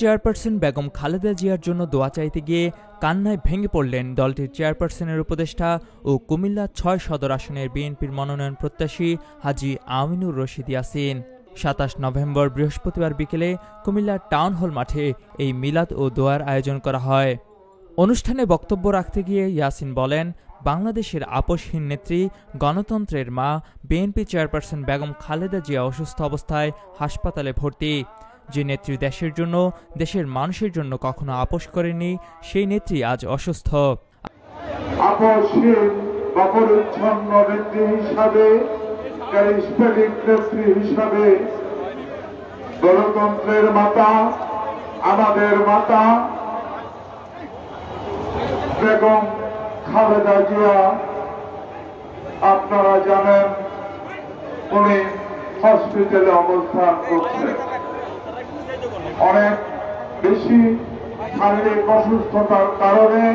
Chairperson Begum Khaleda জিয়ার জন্য দোয়া চাইতে গিয়ে কান্নায় ভেঙে পড়লেন দলটির চেয়ারপারসনের উপদেষ্টা ও কুমিল্লা ছয় সদর আসনের বিএনপির মনোনয়ন প্রত্যাশী হাজি আমিনুর রশিদ ইয়াসিন। সাতাশ নভেম্বর বৃহস্পতিবার বিকেলে কুমিল্লার টাউন হল মাঠে এই মিলাদ ও দোয়ার আয়োজন করা হয়। অনুষ্ঠানে বক্তব্য রাখতে গিয়ে ইয়াসিন বলেন, বাংলাদেশের আপসহীন নেত্রী, গণতন্ত্রের মা, বিএনপি চেয়ারপারসন বেগম খালেদা জিয়া অসুস্থ অবস্থায় হাসপাতালে ভর্তি। যে নেত্রী দেশের জন্য, দেশের মানুষের জন্য কখনো আপোষ করেনি, সেই নেত্রী আজ অসুস্থ। গণতন্ত্রের মাতা, আমাদের মাতা, বেগম খালেদা জিয়া, আপনারা জানেন, উনি হসপিটালে অবস্থান করছেন। অনেক বেশি শারীরিক অসুস্থতার কারণে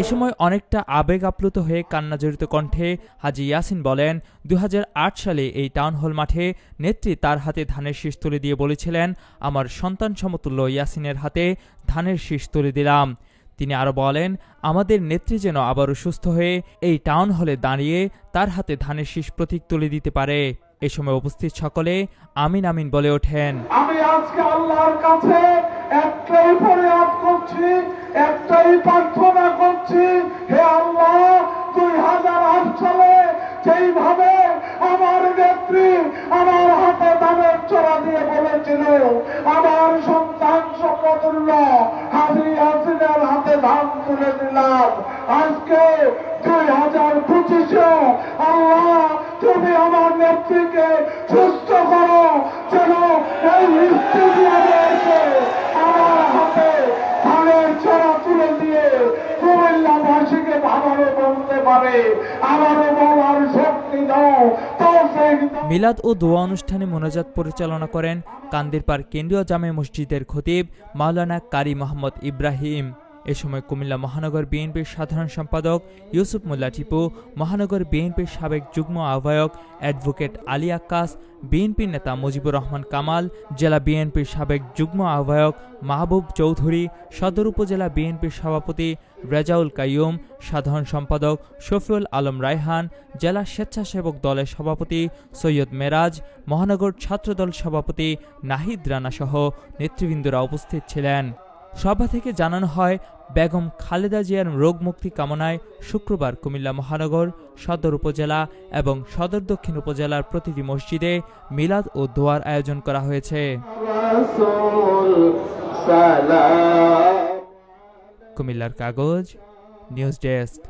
এ সময় অনেকটা আবেগ আপ্লুত হয়ে কান্নাজড়িত কণ্ঠে হাজি ইয়াসিন বলেন দু হাজার আট সালে এই টাউন হল মাঠে নেত্রী তার হাতে ধানের শীষ তুলে দিয়ে বলেছিলেন, আমার সন্তান সমতুল্য ইয়াসিনের হাতে ধানের শীষ তুলে দিলাম। তিনি আরও বলেন, আমাদের নেত্রী যেন আবারও সুস্থ হয়ে এই টাউন হলে দাঁড়িয়ে তার হাতে ধানের শীষ প্রতীক তুলে দিতে পারে। এ সময় উপস্থিত সকলে আমিন আমিন বলে ওঠেন। আমি আজকে আল্লাহর কাছে একটাই ফরিয়াদ করছি, একটাই প্রার্থনা করছি, হে আল্লাহ, দুই হাজার আট সালে যেইভাবে আমার নেত্রী আমার হাতে দামের চড়া দিয়ে বলেছিল, আমার সন্তান সমতুল্য হাজি হাসিনের হাতে ধান তুলে দিলাম। আজকে দুই হাজার পঁচিশে তুমি আমার নেত্রীকে সুস্থ করো, যেন এই স্টেডিয়ামে এসে আমার হাতে ধানের ছড়া তুলে দিয়ে বলতে পারে বলার শক্তি দাও। মিলাদ ও দোয়া অনুষ্ঠানে মোনাজাত পরিচালনা করেন কান্দিরপাড় কেন্দ্রীয় জামে মসজিদের খতিব মাওলানা কারি মোহাম্মদ ইব্রাহিম। এ সময় কুমিল্লা মহানগর বিএনপির সাধারণ সম্পাদক ইউসুফ মোল্লা টিপু, মহানগর বিএনপির সাবেক যুগ্ম আহ্বায়ক অ্যাডভোকেট আলী আক্কাস, বিএনপির নেতা মুজিবুর রহমান কামাল, জেলা বিএনপির সাবেক যুগ্ম আহ্বায়ক মাহবুব চৌধুরী, সদর উপজেলা বিএনপির সভাপতি রেজাউল কাইয়ুম, সাধারণ সম্পাদক শফিউল আলম রায়হান, জেলা স্বেচ্ছাসেবক দলের সভাপতি সৈয়দ মেরাজ, মহানগর ছাত্রদল সভাপতি নাহিদ রানা সহ নেতৃবৃন্দরা উপস্থিত ছিলেন। সভা থেকে জানানো হয়, বেগম খালেদা জিয়ার রোগ মুক্তি কামনায় শুক্রবার কুমিল্লা মহানগর সদর উপজেলা এবং সদর দক্ষিণ উপজেলার প্রতিটি মসজিদে মিলাদ ও দোয়ার আয়োজন করা হয়েছে। কুমিল্লার কাগজ, নিউজ ডেস্ক।